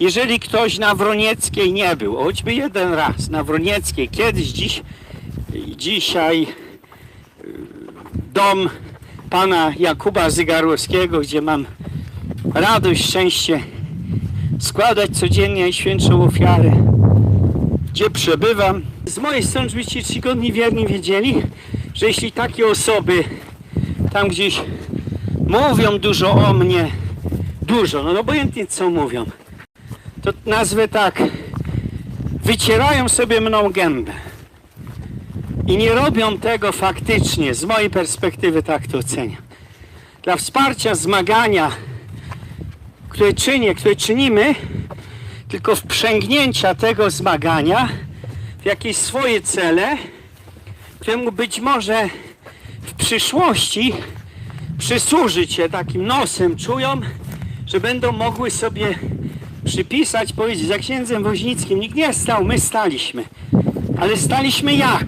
jeżeli ktoś na Wronieckiej nie był, choćby jeden raz na Wronieckiej, kiedyś, dziś, dzisiaj y, dom pana Jakuba Zygarłowskiego, gdzie mam radość, szczęście składać codziennie Najświętszą ofiarę, gdzie przebywam. Z mojej strony, żebyście czcigodni wierni wiedzieli, że jeśli takie osoby tam gdzieś mówią dużo o mnie, dużo, no obojętnie co mówią, to nazwę tak, wycierają sobie mną gębę. I nie robią tego faktycznie, z mojej perspektywy tak to oceniam. Dla wsparcia zmagania, które czynię, które czynimy, tylko wprzęgnięcia tego zmagania w jakieś swoje cele, któremu być może w przyszłości przysłużyć się takim nosem, czują, że będą mogły sobie przypisać, powiedzieć, za księdzem Woźnickim nikt nie stał, my staliśmy. Ale staliśmy jak?